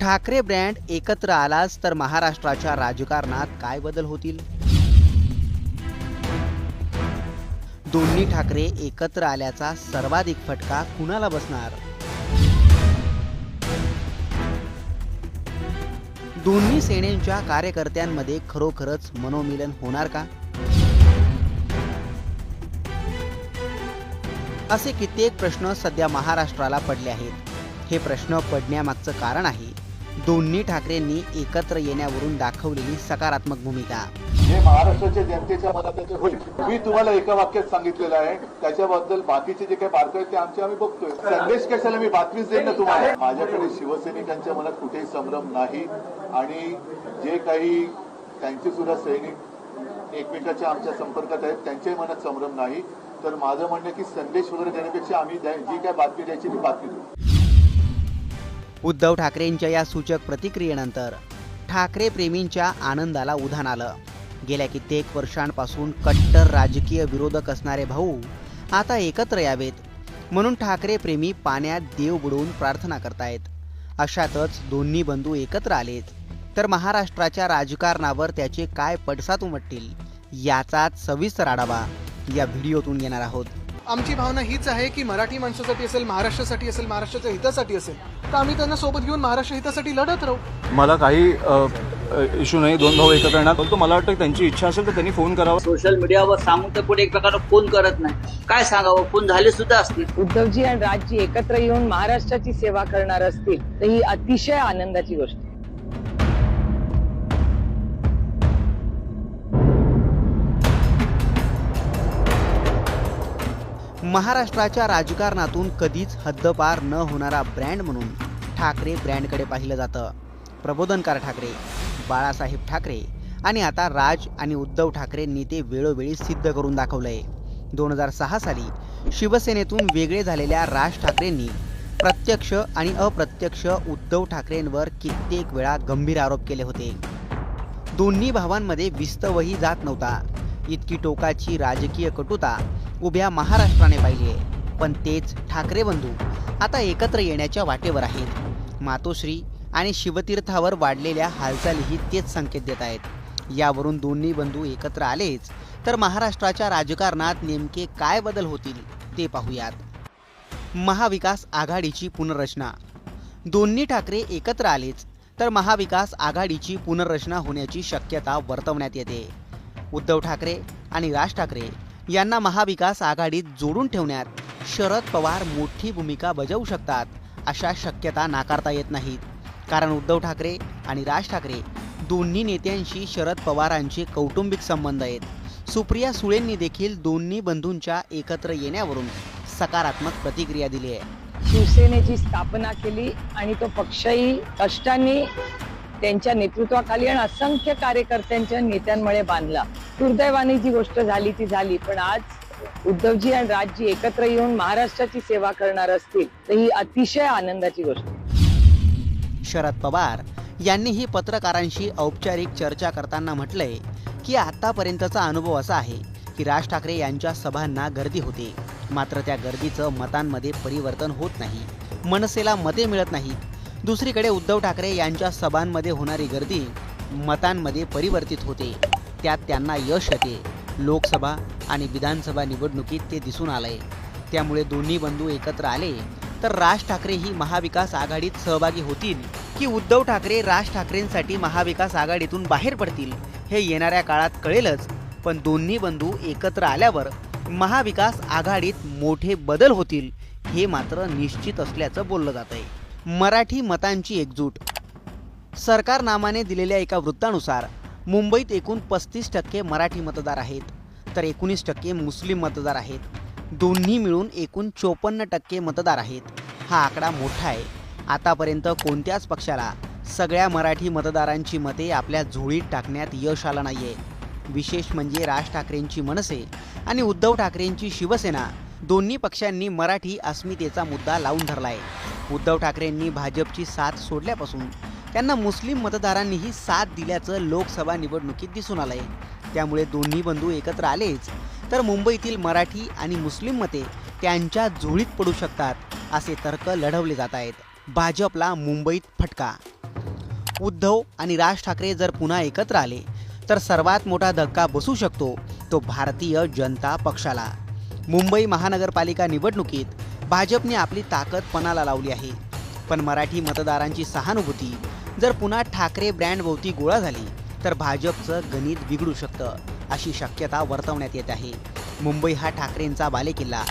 Thackeray brand एकत्र आलाच तर महाराष्ट्राच्या राजकारणात काय बदल होतील? दोन्ही ठाकरे एकत्र आल्याचा सर्वाधिक फटका कुणाला बसणार? दोन्ही सेनेच्या कार्यकर्त्यांमध्ये खरोखरच मनोमिलन होणार का? असे कित्येक प्रश्न सध्या महाराष्ट्राला पडले आहेत. हे प्रश्न पडण्यामागचं कारण आहे दोन्ही ठाकरेंनी एकत्र येण्यावरून दाखवलेली सकारात्मक भूमिका. हे महाराष्ट्राच्या जनतेच्या मनात होईल. मी तुम्हाला एका वाक्यात सांगितलेलं आहे. त्याच्याबद्दल बाकीचे जे काही बारकावे आहेत ते आमचे आम्ही बघतोय. संदेश कशाला? मी बातमीच देईन ना तुम्हाला. माझ्याकडे शिवसैनिकांच्या मनात कुठेही संभ्रम नाही. आणि जे काही त्यांचे सुद्धा सैनिक एकमेकाच्या आमच्या संपर्कात आहेत त्यांच्याही मनात संभ्रम नाही. तर माझं म्हणणं की संदेश वगैरे देण्यापेक्षा आम्ही जी काय बातमी द्यायची ती बातमी देऊ. उद्धव ठाकरेंच्या या सूचक प्रतिक्रियेनंतर ठाकरे प्रेमींच्या आनंदाला उधाण आलं. गेल्या कित्येक वर्षांपासून कट्टर राजकीय विरोधक असणारे भाऊ आता एकत्र यावेत. म्हणून ठाकरे प्रेमी पाण्यात देव बुडवून प्रार्थना करतायत. अशातच दोन्ही बंधू एकत्र आलेत. तर महाराष्ट्राच्या राजकारणावर त्याचे काय पडसाद उमटतील याचाच सविस्तर आढावा या व्हिडिओतून घेणार आहोत. आमची भावना हीच आहे की मराठी माणसासाठी असेल महाराष्ट्रासाठी असेल महाराष्ट्राच्या हितासाठी असेल तर आम्ही त्यांना सोबत घेऊन महाराष्ट्र हितासाठी लढत राहू. मला काही इश्यू नाही दोन भाऊ एकत्र येणार परंतु मला वाटतं त्यांची इच्छा असेल तर त्यांनी फोन करावा. सोशल मीडियावर सांगून तर कोणी एक प्रकारे फोन करत नाही. काय सांगावं? फोन झाले सुद्धा असतील. उद्धवजी आणि राजजी एकत्र येऊन महाराष्ट्राची सेवा करणार असतील तर ही अतिशय आनंदाची गोष्ट महाराष्ट्राच्या राजकारणातून कधीच हद्दपार न होणारा ब्रँड म्हणून ठाकरे ब्रँडकडे पाहिलं जातं. प्रबोधनकार ठाकरे बाळासाहेब ठाकरे आणि आता राज आणि उद्धव ठाकरेंनी ते वेळोवेळी सिद्ध करून दाखवलंय. दोन हजार सहा साली शिवसेनेतून वेगळे झालेल्या राज ठाकरेंनी प्रत्यक्ष आणि अप्रत्यक्ष उद्धव ठाकरेंवर कित्येक वेळा गंभीर आरोप केले होते. दोन्ही भावांमध्ये विस्तवही जात नव्हता. इतकी टोकाची राजकीय कटुता उभ्या महाराष्ट्राने पाहिली आहे. पण तेच ठाकरे बंधू आता एकत्र येण्याच्या वाटेवर आहेत. मातोश्री आणि शिवतीर्थावर वाढलेल्या हालचालीही तेच संकेत देत आहेत. यावरून दोन्ही बंधू एकत्र आलेच तर महाराष्ट्राच्या राजकारणात नेमके काय बदल होतील ते पाहूयात. महाविकास आघाडीची पुनर्रचना. दोन्ही ठाकरे एकत्र आलेच तर महाविकास आघाडीची पुनर्रचना होण्याची शक्यता वर्तवण्यात येते. उद्धव ठाकरे आणि राज ठाकरे यांना महाविकास आघाडीत जोडून ठेवण्यात शरद पवार मोठी भूमिका बजावू शकतात अशा शक्यता नाकारता येत नाहीत. कारण उद्धव ठाकरे आणि राज ठाकरे दोन्ही नेत्यांशी शरद पवारांचे कौटुंबिक संबंध आहेत. सुप्रिया सुळेंनी देखील दोन्ही बंधूंच्या एकत्र येण्यावरून सकारात्मक प्रतिक्रिया दिली आहे. शिवसेनेची स्थापना केली आणि तो पक्षही कष्टांनी त्यांच्या नेतृत्वाखाली आणि असंख्य कार्यकर्त्यांच्या नेत्यांमुळे बांधला. दुर्दैवाने जी गोष्ट झाली ती झाली. पण आज उद्धवजी आणि राजजी एकत्र येऊन महाराष्ट्राची सेवा करणार असतील तर ही अतिशय आनंदाची गोष्ट शरद पवार यांनीही पत्रकारांशी औपचारिक चर्चा करताना म्हटलंय की आतापर्यंतचा अनुभव असा आहे की राज ठाकरे यांच्या सभांना गर्दी होते. मात्र त्या गर्दीचं मतांमध्ये परिवर्तन होत नाही. मनसेला मते मिळत नाहीत. दुसरीकडे उद्धव ठाकरे यांच्या सभांमध्ये होणारी गर्दी मतांमध्ये परिवर्तित होते. त्यात त्यांना यश येते. लोकसभा आणि विधानसभा निवडणुकीत ते दिसून आलंय. त्यामुळे दोन्ही बंधू एकत्र आले तर राज ठाकरे ही महाविकास आघाडीत सहभागी होतील की उद्धव ठाकरे राज ठाकरेंसाठी महाविकास आघाडीतून बाहेर पडतील हे येणाऱ्या काळात कळेलच. पण दोन्ही बंधू एकत्र आल्यावर महाविकास आघाडीत मोठे बदल होतील हे मात्र निश्चित असल्याचं बोललं जात आहे मराठी मतांची एकजूट. सरकारनामाने दिलेल्या एका वृत्तानुसार मुंबईत एकूण पस्तीस टक्के मराठी मतदार आहेत तर एकोणीस टक्के मुस्लिम मतदार आहेत. दोन्ही मिळून एकूण चोपन्न टक्के मतदार आहेत. हा आकडा मोठा आहे. आतापर्यंत कोणत्याच पक्षाला सगळ्या मराठी मतदारांची मते आपल्या झोळीत टाकण्यात यश आलं नाहीये. विशेष म्हणजे राज ठाकरेंची मनसे आणि उद्धव ठाकरेंची शिवसेना दोन्ही पक्षांनी मराठी अस्मितेचा मुद्दा लावून धरलाय. उद्धव ठाकरेंनी भाजपची साथ सोडल्यापासून त्यांना मुस्लिम मतदारांनीही साथ दिल्याचं लोकसभा निवडणुकीत दिसून आलंय. त्यामुळे दोन्ही बंधू एकत्र आलेच. तर मुंबईतील मराठी आणि मुस्लिम मते त्यांच्या झोळीत पडू शकतात असे तर्क लढवले जात आहेत. भाजपला मुंबईत फटका. उद्धव आणि राज ठाकरे जर पुन्हा एकत्र आले तर सर्वात मोठा धक्का बसू शकतो तो भारतीय जनता पक्षाला. मुंबई महानगरपालिका निवडणुकीत भाजपने आपली ताकद पणाला लावली आहे. पण मराठी मतदारांची सहानुभूती जर पुन्हा ठाकरे ब्रँडभोवती गोळा झाली तर भाजपचं गणित बिघडू शकतं अशी शक्यता वर्तवण्यात येत आहे. मुंबई हा ठाकरेंचा बालेकिल्ला.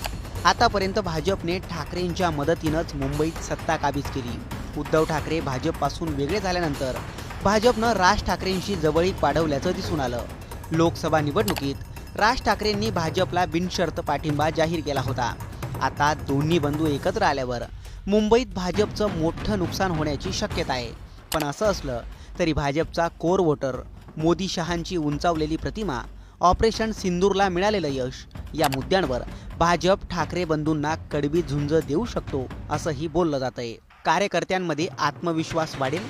आतापर्यंत भाजपने ठाकरेंच्या मदतीनंच मुंबईत सत्ता काबीज केली. उद्धव ठाकरे भाजपपासून वेगळे झाल्यानंतर भाजपनं राज ठाकरेंशी जवळीक वाढवल्याचं दिसून आलं. लोकसभा निवडणुकीत राज ठाकरेंनी भाजपला बिनशर्त पाठिंबा जाहीर केला होता. आता दोन्ही बंधू एकत्र आल्यावर मुंबईत भाजपचं मोठं नुकसान होण्याची शक्यता आहे. पण असं असलं तरी भाजपचा कोर वोटर मोदी शहांची उंचावलेली प्रतिमा ऑपरेशन सिंदूरला मिळालेलं यश या मुद्द्यांवर भाजप ठाकरे बंधूंना कडवी झुंज देऊ शकतो असंही बोललं जात आहे कार्यकर्त्यांमध्ये आत्मविश्वास वाढेल.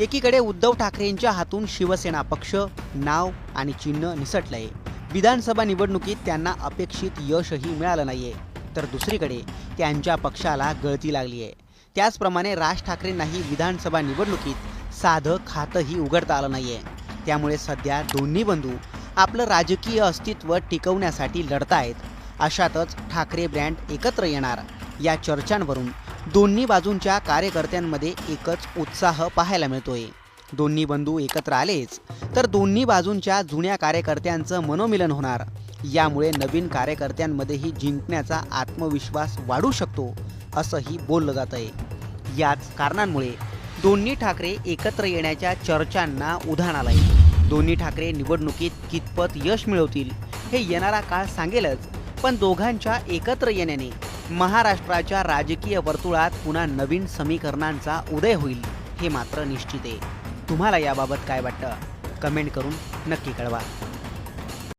एकीकडे उद्धव ठाकरेंच्या हातून शिवसेना पक्ष नाव आणि चिन्ह निसटलंय. विधानसभा निवडणुकीत त्यांना अपेक्षित यशही मिळालं नाहीये. तर दुसरीकडे त्यांच्या पक्षाला गळती लागली आहे. त्याचप्रमाणे राज ठाकरेंनाही विधानसभा निवडणुकीत साधं खातंही उघडता आलं नाही आहे त्यामुळे सध्या दोन्ही बंधू आपलं राजकीय अस्तित्व टिकवण्यासाठी लढतायत. अशातच ठाकरे ब्रँड एकत्र येणार. या चर्चांवरून दोन्ही बाजूंच्या कार्यकर्त्यांमध्ये एकच उत्साह पाहायला मिळतोय. दोन्ही बंधू एकत्र आलेच तर दोन्ही बाजूंच्या जुन्या कार्यकर्त्यांचं मनोमिलन होणार. यामुळे नवीन कार्यकर्त्यांमध्येही जिंकण्याचा आत्मविश्वास वाढू शकतो असंही बोललं जात आहे. याच कारणांमुळे दोन्ही ठाकरे एकत्र येण्याच्या चर्चांना उधाण आलंय. दोन्ही ठाकरे निवडणुकीत कितपत यश मिळवतील हे येणारा काळ सांगेलच पण दोघांच्या एकत्र येण्याने महाराष्ट्राच्या राजकीय वर्तुळात पुन्हा नवीन समीकरणांचा उदय होईल हे मात्र निश्चित आहे. तुम्हाला याबाबत काय वाटतं? कमेंट करून नक्की कळवा.